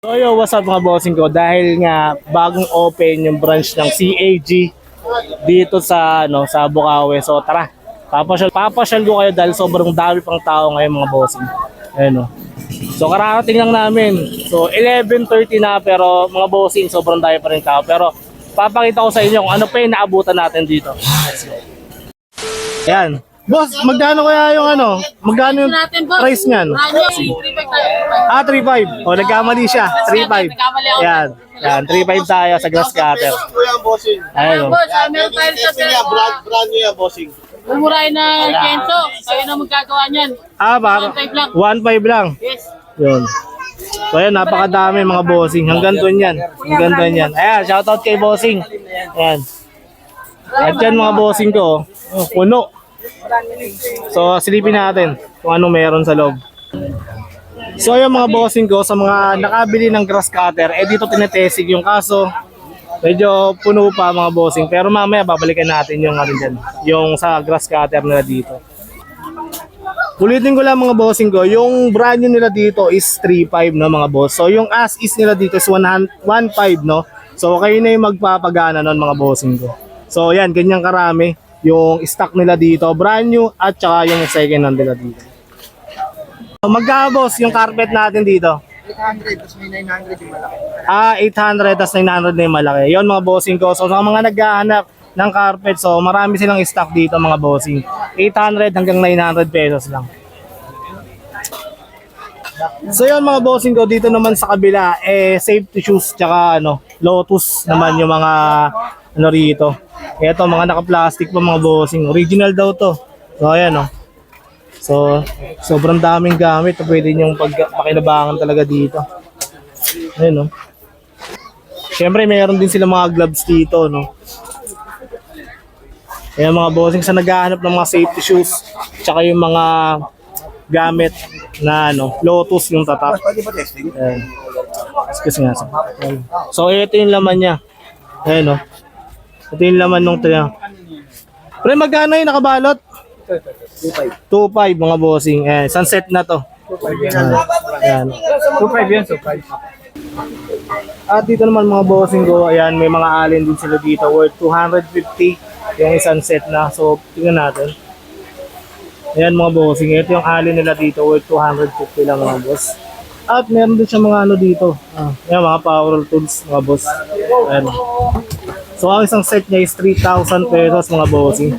So yo, what's up mga bossing ko? Dahil nga bagong open yung branch ng CAG dito sa ano sa Bukawi. So tara, papasyal, papasyal ko kayo dahil sobrang dami pang tao ngayon mga bossing. Ayun oh. So kararating lang namin. So 11.30 na pero mga bossing sobrang dami pa rin tao. Pero papakita ko sa inyo kung ano pa yung naabutan natin dito. Let's go. Ayan. Boss, magkano kaya yung ano? Magkano yung price niyan? Ano yung 3 tayo? Ah, 3.5. O, nagkamali siya. 3.5. Nagkamali ako. Yan. Yan, 3.5 tayo sa grass cutter. Kuya bossing. Ayun. o. Boss, ah, meron tayo sa niya, brand, brand niya bossing. Mumurahin na Kenzo. Kayo na magkagawa niyan. Ah, para 1.5 lang. 1.5 lang. Yes. Yun. So ayan, napakadami mga bossing. Hanggang doon yan. Hanggang doon yan. Ayan, shoutout kay bossing. Ayan. At yan mga bossing ko. Oh, puno. So silipin natin kung anong meron sa loob. So yung mga bossing ko sa mga nakabili ng grass cutter, eh dito tinetesig yung kaso. Medyo puno pa mga bossing. Pero mamaya babalikan natin yung ano dyan, yung sa grass cutter nila dito. Ulitin ko lang mga bossing ko, yung brand nila dito is 3.5 no mga boss. So yung as is nila dito is 100 1.5 no. So kayo na yung magpapagana nun mga bossing ko. So yan, ganyan karami yung stock nila dito, brand new at saka yung second hand nila dito. So, magkano boss yung carpet natin dito? 800, tapos may 900 yung malaki. Ah, 800 tas 900 na yung malaki. Yon mga bossing ko. So sa mga naghahanap ng carpet, so marami silang stock dito mga bossing. 800 hanggang 900 pesos lang. So yun mga bossing ko, dito naman sa kabila, eh safety shoes tsaka ano, Lotus naman yung mga ano rito. Ito mga naka-plastic pa mga bossing. Original daw to. So ayan oh. So sobrang daming gamit na pwede niyong pag pakinabangan talaga dito. Ayun, no? Siyempre, mayroon din sila mga gloves dito, no? Kaya mga bossing sa naghahanap ng mga safety shoes, tsaka yung mga gamit na ano, Lotus yung testing? Ayan. Excuse nga. Ayan. So, ito yung laman niya. Ayan, no? Ito yung laman nung tiyan. Pre, magkano yung nakabalot? 2.5. 2.5 mga bossing. Ayan, sunset na to. Ayan. 2.5 yan, 2.5. At dito naman mga bossing ko, ayan, may mga allen din sila dito worth 250 yung isang set na. So, tingnan natin. Ayan mga bossing, ito yung allen nila dito worth 250 lang mga boss. At meron din siya mga ano dito. Ah, ayan, mga power tools mga boss. Ayan. So, ang isang set niya is 3,000 pesos mga bossing.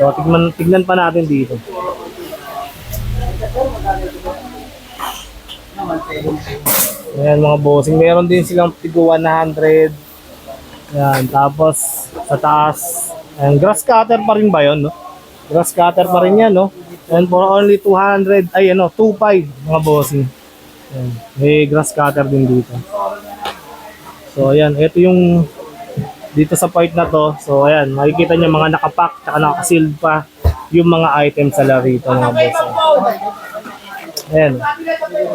So, tignan, tignan pa natin dito. Ayan mga bossing. Meron din silang tigo 100. Ayan. Tapos sa taas. Ayan. Grass cutter pa rin ba yun? No? Grass cutter pa rin yan. No? And for only 200. Ay ano. 2.5 mga bossing. Ayan. May grass cutter din dito. So ayan. Ito yung dito sa part na to. So ayan. Makikita niyo mga nakapack. Tsaka nakasealed pa yung mga items sa rito mga bossing. Ayan.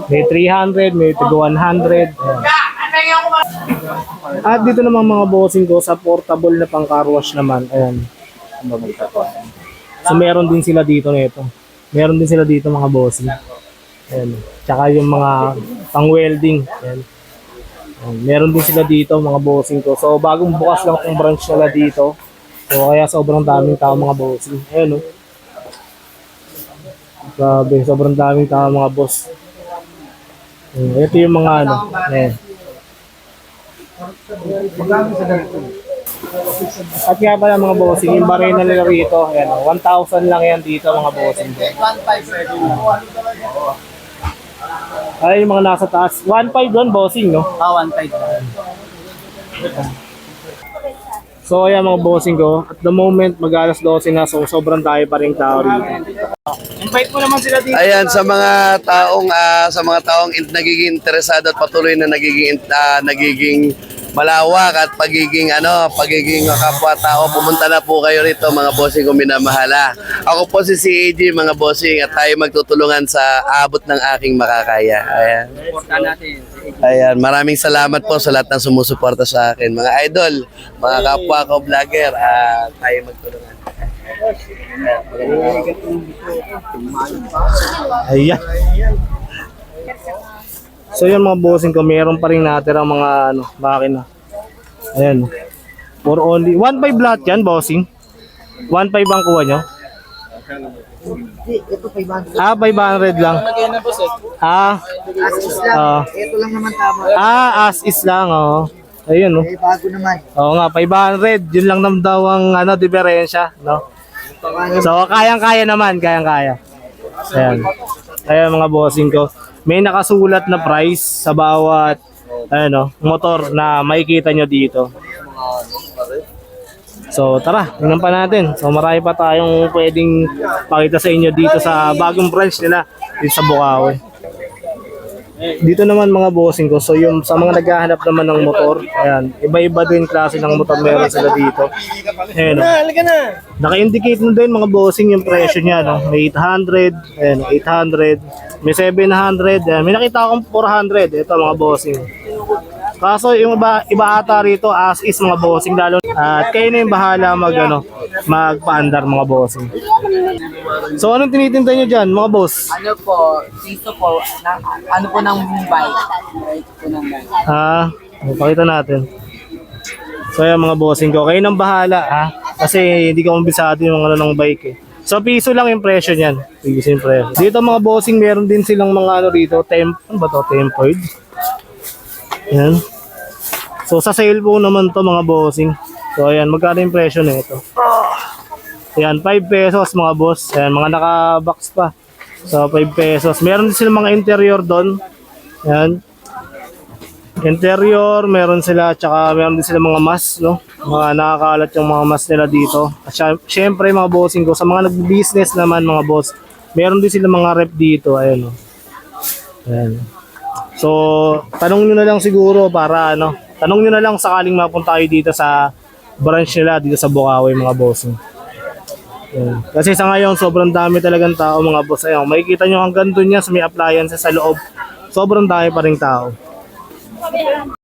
May 300, may tigo 100. Ayan. At dito naman mga bossing ko sa portable na pang car wash naman. Ayan. So meron din sila dito nito. Meron din sila dito mga bossing. Ayan. Tsaka yung mga pang welding. Ayan. Ayan. Meron din sila dito mga bossing ko. So bagong bukas lang tong branch nila dito. So kaya sobrang daming tao mga bossing. Ayan oh. Grabe, sobrang daming tao mga boss. Ayan, Ito yung mga ano. Ayan. At nga pala mga bossing, yung barena nila rito, ayan, oh, 1,000 lang yan dito mga bossing. 1.5 Ay, yung mga nasa taas. 1,500 doon bossing, no? Ah, 1.5. So, ayan mga bossing ko. At the moment, mag-alas 12 na, so sobrang dami pa rin tao rito. Invite mo naman sila dito. Ayan sa mga taong ah, sa mga taong in- nagiging interesado at patuloy na nagiging ah, nagiging malawak at pagiging ano, pagiging kapwa-tao, pumunta na po kayo rito mga bossing kung minamahala. Ako po si CAG mga bossing at tayo magtutulungan sa abot ng aking makakaya. Ayan. Ayan, maraming salamat po sa lahat ng sumusuporta sa akin. Mga idol, mga kapwa ko vlogger, ah, tayo magtulungan. Ayan. So yun mga bossing ko, meron pa rin natira mga ano, makina. Ayan. For only, 1.5 lahat yan, bossing. 1.5 ang kuha nyo. Ito 500. Ah, 500 lang. Ah, Asus lang. ah, Ito lang naman tama. ah, as is lang, oh. Ayun, oh. Eh, bago naman. Oo nga, 500. Yun lang nam daw ang ano, diferensya, no? So, kayang-kaya naman, kayang-kaya. Ayan. Ayan mga bossing ko. May nakasulat na price sa bawat ano, motor na makikita nyo dito. So tara, tingnan pa natin. So marami pa tayong pwedeng pakita sa inyo dito sa bagong branch nila dito sa Bukawi. Dito naman mga bossing ko, so yung sa mga naghahanap naman ng motor, ayan, iba-iba din klase ng motor meron sila dito. Ayan, oh. Naka-indicate mo din mga bossing yung presyo niya, no? May 800, ayan, 800, may 700, ayan. may nakita akong 400, ito mga bossing. Kaso yung iba, iba ata rito as is mga bossing lalo at kayo na yung bahala mag ano, magpaandar mga bossing. So anong tinitinda nyo dyan mga boss? Ano po, piso po, na, ano po ng Mumbai. Right po ng. Ah, pakita natin. So yan mga bossing ko, kayo nang bahala ha. Kasi hindi ko mabisado yung ano ng bike eh. So piso lang yung presyo niyan. Piso yung presyo. Dito mga bossing, meron din silang mga ano dito, temp, ano ba to, tempered. Yan. So sa sale po naman to mga bossing. So ayan, magkano yung presyo nito? Ayan, 5 pesos mga boss. Ayan, mga naka-box pa. So 5 pesos. Meron din silang mga interior doon. Ayan. Interior, meron sila, tsaka meron din sila mga mas, no? Mga nakakalat yung mga mas nila dito. At sy- syempre mga bossing ko, sa mga nag-business naman mga boss, meron din sila mga rep dito, ayan, no? Ayan. So, tanong nyo na lang siguro para ano, tanong nyo na lang sakaling mapunta kayo dito sa branch nila dito sa Bukawi mga bossing. Ayan. Kasi sa ngayon, sobrang dami talagang tao mga boss. Ayun, makikita nyo hanggang doon yan sa may appliances sa loob. Sobrang dami pa ring tao.